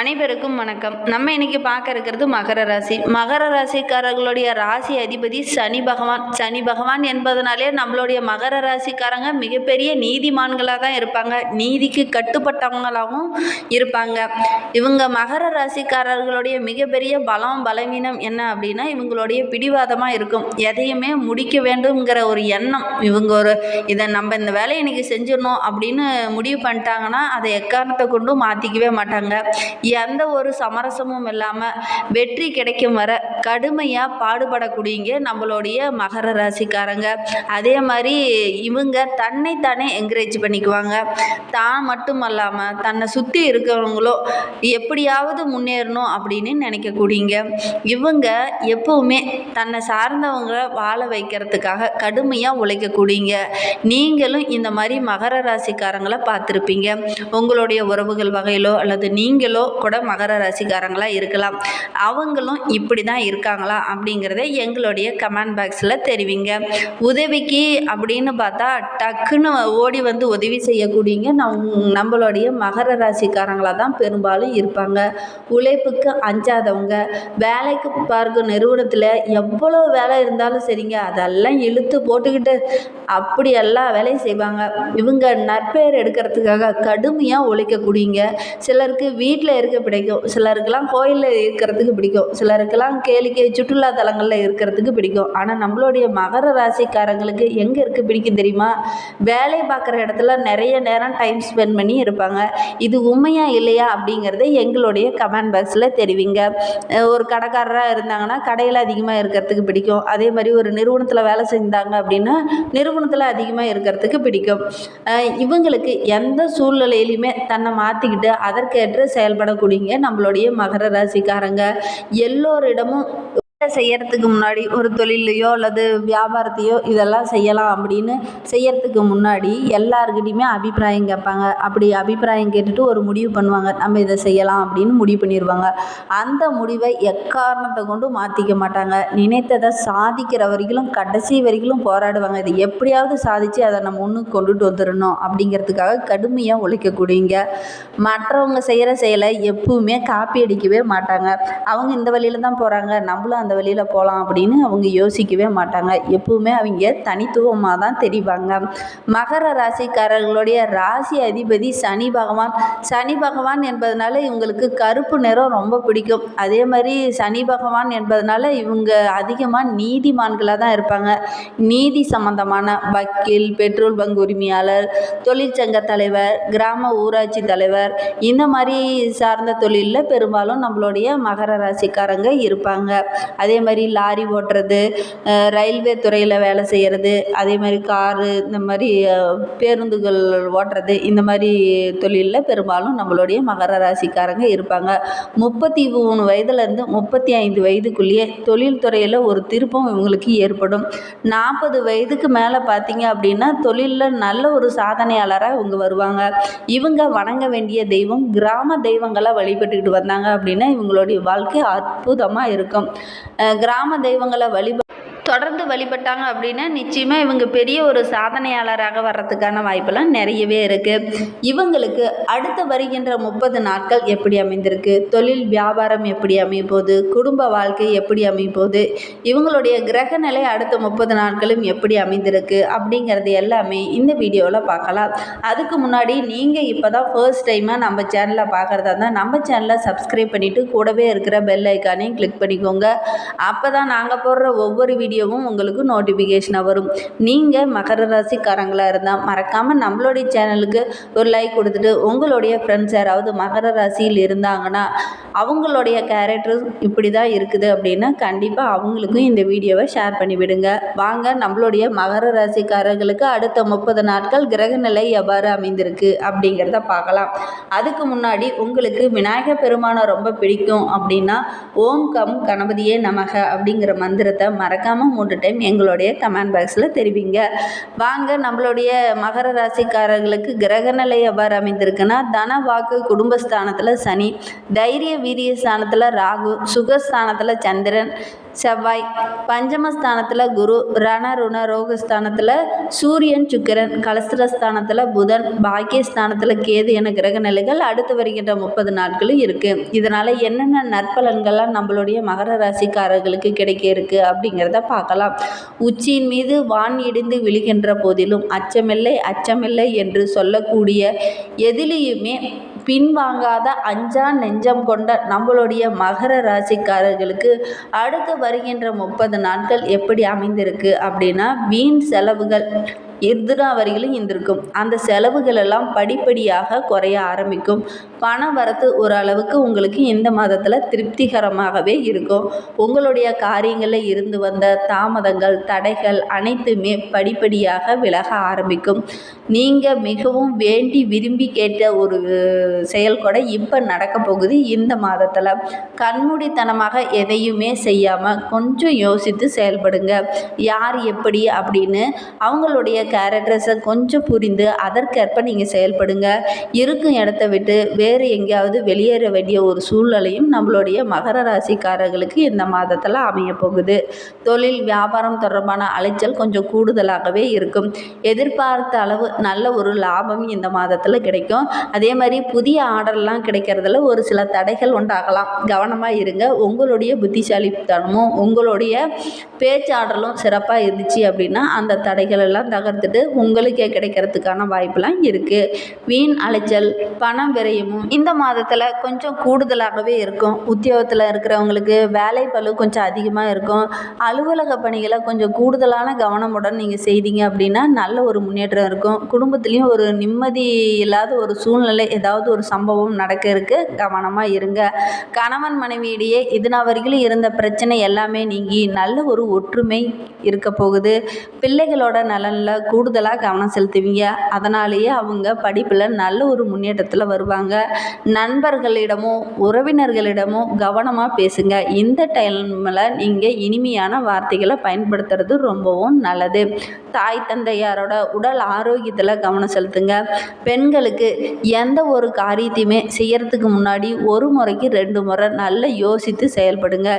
அனைவருக்கும் வணக்கம். நம்ம இன்னைக்கு பார்க்க இருக்கிறது மகர ராசி. மகர ராசிக்காரர்களுடைய ராசி அதிபதி சனி பகவான். சனி பகவான் என்பதனாலே நம்மளுடைய மகர ராசிக்காரங்க மிகப்பெரிய நீதிமான்களாக தான் இருப்பாங்க. நீதிக்கு கட்டுப்பட்டவங்களாகவும் இருப்பாங்க. இவங்க மகர ராசிக்காரர்களுடைய மிகப்பெரிய பலம் பலவீனம் என்ன அப்படின்னா இவங்களுடைய பிடிவாதமாக இருக்கும். எதையுமே முடிக்க வேண்டும்ங்கிற ஒரு எண்ணம் இவங்க ஒரு இதை நம்ம இந்த வேலையை இன்னைக்கு செஞ்சிடணும் அப்படின்னு முடிவு பண்ணிட்டாங்கன்னா அதை எக்காரணத்தை கொண்டும் மாற்றிக்கவே மாட்டாங்க. எந்த ஒரு சமரசமும் இல்லாமல் வெற்றி கிடைக்கும் வர கடுமையாக பாடுபடக்கூடியங்க நம்மளுடைய மகர ராசிக்காரங்க. அதே மாதிரி இவங்க தன்னைத்தானே என்கரேஜ் பண்ணிக்குவாங்க. தான் மட்டும் அல்லாமல் தன்னை சுற்றி இருக்கிறவங்களோ எப்படியாவது முன்னேறணும் அப்படின்னு நினைக்கக்கூடியங்க. இவங்க எப்பவுமே தன்னை சார்ந்தவங்களை வாழ வைக்கிறதுக்காக கடுமையாக உழைக்கக்கூடியங்க. நீங்களும் இந்த மாதிரி மகர ராசிக்காரங்களை பார்த்துருப்பீங்க. உங்களுடைய உறவுகள் வகையிலோ அல்லது நீங்களோ கூட மகர ராசிக்காரங்களாக இருக்கலாம். அவங்களும் இப்படி தான் இருக்காங்களா அப்படிங்கிறத எங்களுடைய கமெண்ட் பாக்ஸில் தெரிவிங்க. உதவிக்கு அப்படின்னு பார்த்தா டக்குன்னு ஓடி வந்து உதவி செய்யக்கூடியங்க நம் நம்மளுடைய மகர ராசிக்காரங்களாக தான் பெரும்பாலும் இருப்பாங்க. உழைப்புக்கு அஞ்சாதவங்க வேலைக்கு பார்க்கும் நிறுவனத்தில் எவ்வளோ வேலை இருந்தாலும் சரிங்க அதெல்லாம் இழுத்து போட்டுக்கிட்டு அப்படி எல்லா வேலையும் செய்வாங்க. இவங்க நற்பெயர் எடுக்கிறதுக்காக கடுமையாக உழைக்கக்கூடியங்க சிலருக்கு வீட்டில் இருக்க பிடிக்கும். சிலருக்கெல்லாம் கோயிலில் இருக்கிறதுக்கு பிடிக்கும். சிலருக்கெல்லாம் கேளிக்கை சுற்றுலா தலங்களில் இருக்கிறதுக்கு பிடிக்கும். ஆனால் நம்மளுடைய மகர ராசிக்காரங்களுக்கு எங்கே இருக்க பிடிக்கும் தெரியுமா? வேலை பார்க்குற இடத்துல நிறைய நேரம் டைம் ஸ்பெண்ட் பண்ணி இருப்பாங்க. இது உண்மையா இல்லையா அப்படிங்கிறத எங்களுடைய கமெண்ட் பாக்ஸில் தெரிவிங்க. ஒரு கடைக்காரராக இருந்தாங்கன்னா கடையில் அதிகமாக இருக்கிறதுக்கு பிடிக்கும். அதே மாதிரி ஒரு நிறுவனத்தில் வேலை செஞ்சாங்க அப்படின்னா நிறுவனத்தில் அதிகமாக இருக்கிறதுக்கு பிடிக்கும். இவங்களுக்கு எந்த சூழ்நிலையிலுமே தன்னை மாற்றிக்கிட்டு அதற்கேற்று குடிங்க. நம்மளுடைய மகர ராசிக்காரங்க எல்லோரிடமும் செய்யறதுக்கு முன்னாடி ஒரு தொழிலையோ அல்லது வியாபாரத்தையோ இதெல்லாம் செய்யலாம் அப்படின்னு செய்யறதுக்கு முன்னாடி எல்லாருக்கிட்டையுமே அபிப்பிராயம் கேட்பாங்க. அப்படி அபிப்பிராயம் கேட்டுட்டு ஒரு முடிவு பண்ணுவாங்க. நம்ம இதை செய்யலாம் அப்படின்னு முடிவு பண்ணிடுவாங்க அந்த முடிவை எக்காரணத்தை கொண்டு மாற்றிக்க மாட்டாங்க. நினைத்ததை சாதிக்கிற வரைக்கும் கடைசி வரைக்கும் போராடுவாங்க. இது எப்படியாவது சாதித்து அதை நம்ம ஒன்று கொண்டுட்டு வந்துடணும் அப்படிங்கிறதுக்காக கடுமையாக உழைக்கக்கூடியங்க மற்றவங்க செய்கிற செயலை எப்பவுமே காப்பி அடிக்கவே மாட்டாங்க. அவங்க இந்த வழியில தான் போகிறாங்க நம்மளும் அந்த வழியில் போகலாம் அப்படின்னு அவங்க யோசிக்கவே மாட்டாங்க. எப்பவுமே அவங்க தனித்துவமாக தான் தெரிவாங்க. மகர ராசிக்காரர்களுடைய ராசி அதிபதி சனி பகவான். சனி பகவான் என்பதனால இவங்களுக்கு கருப்பு நிறம் ரொம்ப பிடிக்கும். அதே மாதிரி சனி பகவான் என்பதனால இவங்க அதிகமாக நீதிமான்களாக தான் இருப்பாங்க. நீதி சம்பந்தமான வக்கீல் பெட்ரோல் பங்க் உரிமையாளர் தொழிற்சங்க தலைவர் கிராம ஊராட்சி தலைவர். இந்த மாதிரி சார்ந்த தொழிலில் பெரும்பாலும் நம்மளுடைய மகர ராசிக்காரங்க இருப்பாங்க. அதே மாதிரி லாரி ஓட்டுறது ரயில்வே துறையில் வேலை செய்கிறது அதே மாதிரி காரு இந்த மாதிரி பேருந்துகள் ஓட்டுறது இந்த மாதிரி தொழிலில் பெரும்பாலும் நம்மளுடைய மகர ராசிக்காரங்க இருப்பாங்க. முப்பத்தி மூணு வயதுலேருந்து முப்பத்தி ஐந்து வயதுக்குள்ளேயே தொழில் துறையில் ஒரு திருப்பம் இவங்களுக்கு ஏற்படும். நாற்பது வயதுக்கு மேலே பார்த்தீங்க அப்படின்னா தொழிலில் நல்ல ஒரு சாதனையாளராக இவங்க வருவாங்க. இவங்க வணங்க வேண்டிய தெய்வம் கிராம தெய்வங்களை வழிபட்டுக்கிட்டு வந்தாங்க அப்படின்னா இவங்களுடைய வாழ்க்கை அற்புதமாக இருக்கும். கிராம தெய்வங்களை வழிப தொடர்ந்து வழிபட்டாங்க அப்படின்னா நிச்சயமாக இவங்க பெரிய ஒரு சாதனையாளராக வர்றதுக்கான வாய்ப்பெல்லாம் நிறையவே இருக்குது இவங்களுக்கு அடுத்து வருகின்ற முப்பது நாட்கள் எப்படி அமைந்திருக்கு? தொழில் வியாபாரம் எப்படி அமைய போகுது குடும்ப வாழ்க்கை எப்படி அமைப்போகுது இவங்களுடைய கிரக நிலை அடுத்த முப்பது நாட்களும் எப்படி அமைந்திருக்கு? அப்படிங்கிறது எல்லாமே இந்த வீடியோவில் பார்க்கலாம். அதுக்கு முன்னாடி நீங்கள் இப்போ தான் ஃபர்ஸ்ட் டைமாக நம்ம சேனலை பார்க்குறதா இருந்தால் நம்ம சேனலை சப்ஸ்கிரைப் பண்ணிவிட்டு கூடவே இருக்கிற பெல் ஐக்கானையும் கிளிக் பண்ணிக்கோங்க. அப்போ தான் நாங்கள் போடுற ஒவ்வொரு வீடியோ வீடியோவும் உங்களுக்கு நோட்டிஃபிகேஷனாக வரும். நீங்கள் மகர ராசிக்காரங்களாக இருந்தால் மறக்காமல் நம்மளுடைய சேனலுக்கு ஒரு லைக் கொடுத்துட்டு உங்களுடைய ஃப்ரெண்ட்ஸ் யாராவது மகர ராசியில் இருந்தாங்கன்னா அவங்களுடைய கேரக்டர் இப்படி தான் இருக்குது அப்படின்னா கண்டிப்பாக அவங்களுக்கும் இந்த வீடியோவை ஷேர் பண்ணிவிடுங்க. வாங்க நம்மளுடைய மகர ராசிக்காரர்களுக்கு அடுத்த முப்பது நாட்கள் கிரகநிலை எவ்வாறு அமைந்திருக்கு அப்படிங்கிறத பார்க்கலாம். அதுக்கு முன்னாடி உங்களுக்கு விநாயகர் பெருமானை ரொம்ப பிடிக்கும் அப்படின்னா ஓம் கம் கணபதியே நமக அப்படிங்கிற மந்திரத்தை மறக்காமல் மேக்ஸிமம் மூன்று டைம் எங்களுடைய கமெண்ட் பாக்ஸில் தெரிவிங்க. வாங்க நம்மளுடைய மகர ராசிக்காரர்களுக்கு கிரகநிலை எவ்வாறு அமைந்திருக்குன்னா தன வாக்கு குடும்பஸ்தானத்தில் சனி தைரிய வீரிய ஸ்தானத்தில் ராகு சுகஸ்தானத்தில் சந்திரன் செவ்வாய் பஞ்சமஸ்தானத்தில் குரு ரண ருண ரோகஸ்தானத்தில் சூரியன் சுக்கிரன் கலஸ்திரஸ்தானத்தில் புதன் பாக்கியஸ்தானத்தில் கேது என கிரக நிலைகள் அடுத்து வருகின்ற முப்பது நாட்களும் இருக்குது இதனால் என்னென்ன நற்பலன்கள்லாம் நம்மளுடைய மகர ராசிக்காரர்களுக்கு கிடைக்க இருக்குது அப்படிங்கிறத பார்க்கலாம். உச்சியின் மீது வான் இடிந்து விழுகின்ற போதிலும் அச்சமில்லை அச்சமில்லை என்று சொல்லக்கூடிய எதிலையுமே பின்வாங்காத அஞ்சா நெஞ்சம் கொண்ட நம்மளுடைய மகர ராசிக்காரர்களுக்கு அடுத்து வருகின்ற முப்பது நாட்கள் எப்படி அமைந்திருக்கு அப்படின்னா வீண் செலவுகள் எதிரா வரிகளும் இருந்திருக்கும் அந்த செலவுகள் எல்லாம் படிப்படியாக குறைய ஆரம்பிக்கும். பண வரத்து ஓரளவுக்கு உங்களுக்கு இந்த மாதத்தில் திருப்திகரமாகவே இருக்கும். உங்களுடைய காரியங்களில் இருந்து வந்த தாமதங்கள் தடைகள் அனைத்துமே படிப்படியாக விலக ஆரம்பிக்கும். நீங்கள் மிகவும் வேண்டி விரும்பி கேட்ட ஒரு செயல் கூட இப்போ நடக்க போகுது இந்த மாதத்தில். கண்மூடித்தனமாக எதையுமே செய்யாமல் கொஞ்சம் யோசித்து செயல்படுங்க. யார் எப்படி அப்படின்னு அவங்களுடைய கேரக்டர்ஸை கொஞ்சம் புரிந்து அதற்கேற்ப நீங்கள் செயல்படுங்க. இருக்கும் இடத்த விட்டு வேறு எங்கேயாவது வெளியேற வேண்டிய ஒரு சூழ்நிலையும் நம்மளுடைய மகர ராசிக்காரர்களுக்கு இந்த மாதத்தில் அமைய போகுது. தொழில் வியாபாரம் தொடர்பான அலைச்சல் கொஞ்சம் கூடுதலாகவே இருக்கும். எதிர்பார்த்த அளவு நல்ல ஒரு லாபம் இந்த மாதத்தில் கிடைக்கும். அதே மாதிரி புதிய ஆர்டர்லாம் கிடைக்கிறதுல ஒரு சில தடைகள் உண்டாகலாம். கவனமாக இருங்க. உங்களுடைய புத்திசாலித்தனமும் உங்களுடைய பேச்சாடலும் சிறப்பாக இருந்துச்சு அப்படின்னா அந்த தடைகள் எல்லாம் பார்த்துட்டு உங்களுக்கே கிடைக்கிறதுக்கான வாய்ப்பெலாம் இருக்குது வீண் அலைச்சல் பணம் விரயமும் இந்த மாதத்தில் கொஞ்சம் கூடுதலாகவே இருக்கும். உத்தியோகத்தில் இருக்கிறவங்களுக்கு வேலை பளு கொஞ்சம் அதிகமாக இருக்கும். அலுவலக பணிகளை கொஞ்சம் கூடுதலான கவனமுடன் நீங்கள் செய்தீங்க அப்படின்னா நல்ல ஒரு முன்னேற்றம் இருக்கும். குடும்பத்துலேயும் ஒரு நிம்மதி இல்லாத ஒரு சூழ்நிலை ஏதாவது ஒரு சம்பவம் நடக்க இருக்கு கவனமாக இருங்க. கணவன் மனைவியிடையே இதுனா வரைக்கும் இருந்த பிரச்சனை எல்லாமே நீங்கி நல்ல ஒரு ஒற்றுமை இருக்க போகுது. பிள்ளைகளோட நலனில் கூடுதலாக கவனம் செலுத்துவீங்க. அதனாலேயே அவங்க படிப்பில் நல்ல ஒரு முன்னேற்றத்தில் வருவாங்க. நண்பர்களிடமும் உறவினர்களிடமும் கவனமாக பேசுங்க. இந்த டைமில் நீங்கள் இனிமையான வார்த்தைகளை பயன்படுத்துறது ரொம்பவும் நல்லது. தாய் தந்தையாரோட உடல் ஆரோக்கியத்தில் கவனம் செலுத்துங்க. பெண்களுக்கு எந்த ஒரு காரியத்தையுமே செய்யறதுக்கு முன்னாடி ஒரு முறைக்கு ரெண்டு முறை நல்லா யோசித்து செயல்படுங்க.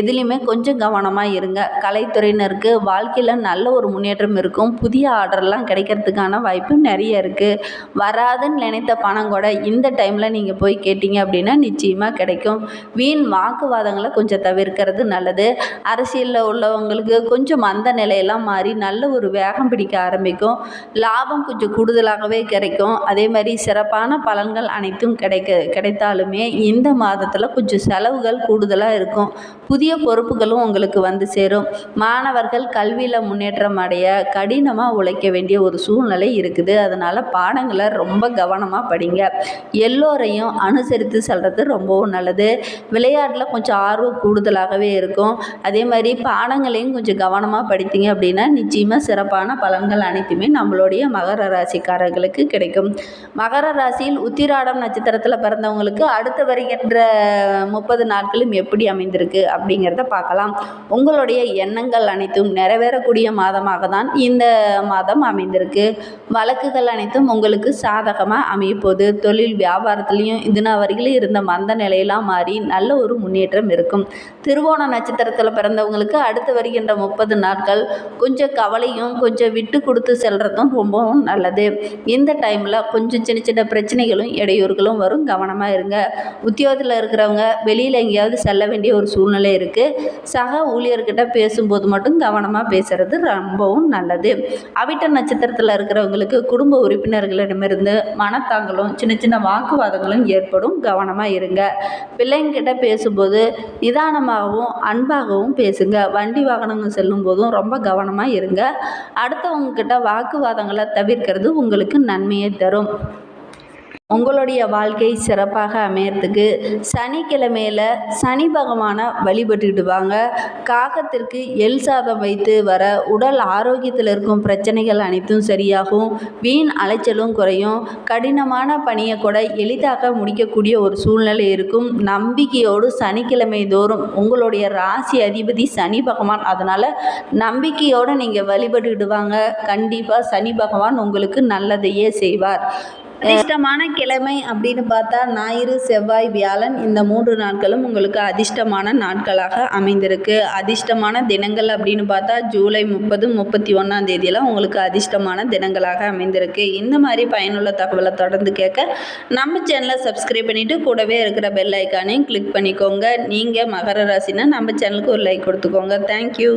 எதுலேயுமே கொஞ்சம் கவனமாக இருங்க. கலைத்துறையினருக்கு வாழ்க்கையில் நல்ல ஒரு முன்னேற்றம் இருக்கும். புதிய ஆர்டர்லாம் கிடைக்கிறதுக்கான வாய்ப்பு நிறைய இருக்குது வராதுன்னு நினைத்த பணம் கூட இந்த டைமில் நீங்கள் போய் கேட்டிங்க அப்படின்னா நிச்சயமாக கிடைக்கும். வீண் வாக்குவாதங்களை கொஞ்சம் தவிர்க்கிறது நல்லது. அரசியலில் உள்ளவங்களுக்கு கொஞ்சம் மந்த நிலையெல்லாம் மாறி நல்ல ஒரு வேகம் பிடிக்க ஆரம்பிக்கும். லாபம் கொஞ்சம் கூடுதலாகவே கிடைக்கும். அதே மாதிரி சிறப்பான பலன்கள் அனைத்தும் கிடைக்க கிடைத்தாலுமே இந்த மாதத்தில் கொஞ்சம் செலவுகள் கூடுதலாக இருக்கும். புதிய பொறுப்புகளும் உங்களுக்கு வந்து சேரும். மாணவர்கள் கல்வியில் முன்னேற்றம் அடைய கடினமாக உழைக்க வேண்டிய ஒரு சூழ்நிலை இருக்குது. அதனால் பாடங்களை ரொம்ப கவனமாக படிங்க. எல்லோரையும் அனுசரித்து செல்வது ரொம்பவும் நல்லது. விளையாட்டில் கொஞ்சம் ஆர்வம் கூடுதலாகவே இருக்கும். அதே மாதிரி பாடங்களையும் கொஞ்சம் கவனமாக படித்தீங்க அப்படின்னா நிச்சயமாக சிறப்பான பலன்கள் அனைத்துமே நம்மளுடைய மகர ராசிக்காரர்களுக்கு கிடைக்கும். மகர ராசியில் உத்திராடம் நட்சத்திரத்தில் பிறந்தவங்களுக்கு அடுத்து வருகின்ற முப்பது நாட்களும் எப்படி அமைந்திருக்கு அப்படிங்கிறத பார்க்கலாம். உங்களுடைய எண்ணங்கள் அனைத்தும் நிறைவேறக்கூடிய மாதமாக தான் இந்த மாதம் அமைந்திருக்கு. வழக்குகள் அனைத்தும் உங்களுக்கு சாதகமாக அமையப்போகுது. தொழில் வியாபாரத்துலேயும் இதுனா வரையிலும் இருந்த மந்த நிலையெல்லாம் மாறி நல்ல ஒரு முன்னேற்றம் இருக்கும். திருவோண நட்சத்திரத்தில் பிறந்தவங்களுக்கு அடுத்து வருகின்ற முப்பது நாட்கள் கொஞ்சம் கவலையும் கொஞ்சம் விட்டு கொடுத்து செல்கிறதும் ரொம்பவும் நல்லது. இந்த டைமில் கொஞ்சம் சின்ன சின்ன பிரச்சனைகளும் இடையூறுகளும் வரும். கவனமாக இருங்க. உத்தியோகத்தில் இருக்கிறவங்க வெளியில் எங்கேயாவது செல்ல வேண்டிய ஒரு சூழ்நிலை இருக்குது சக ஊழியர்கிட்ட பேசும்போது மட்டும் கவனமாக பேசுகிறது ரொம்பவும் நல்லது. அவிட்ட நட்சத்திரத்தில் இருக்கிறவங்களுக்கு குடும்ப உறுப்பினர்களிடமிருந்து மனத்தாங்களும் சின்ன சின்ன வாக்குவாதங்களும் ஏற்படும். கவனமாக இருங்க. பிள்ளைங்கிட்ட பேசும்போது நிதானமாகவும் அன்பாகவும் பேசுங்க. வண்டி வாகனங்கள் செல்லும் போதும் ரொம்ப கவனமாக இருங்க. அடுத்தவங்க கிட்ட வாக்குவாதங்களை தவிர்க்கிறது உங்களுக்கு நன்மையை தரும். உங்களுடைய வாழ்க்கை சிறப்பாக அமையறதுக்கு சனிக்கிழமையில் சனி பகவானை வழிபட்டுக்கிட்டு வாங்க காகத்திற்கு எல் சாதம் வைத்து வர உடல் ஆரோக்கியத்தில் இருக்கும் பிரச்சனைகள் அனைத்தும் சரியாகும். வீண் அலைச்சலும் குறையும். கடினமான பணியை கூட எளிதாக முடிக்கக்கூடிய ஒரு சூழ்நிலை இருக்கும். நம்பிக்கையோடு சனிக்கிழமை தோறும் உங்களுடைய ராசி அதிபதி சனி பகவான். அதனால் நம்பிக்கையோடு நீங்கள் வழிபட்டுக்கிட்டு வாங்க கண்டிப்பாக சனி பகவான் உங்களுக்கு நல்லதையே செய்வார். அதிர்ஷ்டமான கிழமை அப்படின்னு பார்த்தா ஞாயிறு செவ்வாய் வியாழன் இந்த மூன்று நாட்களும் உங்களுக்கு அதிர்ஷ்டமான நாட்களாக அமைந்திருக்கு. அதிர்ஷ்டமான தினங்கள் அப்படின்னு பார்த்தா ஜூலை முப்பது முப்பத்தி ஒன்றாம் தேதியெல்லாம் உங்களுக்கு அதிர்ஷ்டமான தினங்களாக அமைந்திருக்கு. இந்த மாதிரி பயனுள்ள தகவலை தொடர்ந்து கேட்க நம்ம சேனலை சப்ஸ்கிரைப் பண்ணிவிட்டு கூடவே இருக்கிற பெல் ஐக்கானையும் கிளிக் பண்ணிக்கோங்க. நீங்கள் மகர ராசினா நம்ம சேனலுக்கு ஒரு லைக் கொடுத்துக்கோங்க. தேங்க்யூ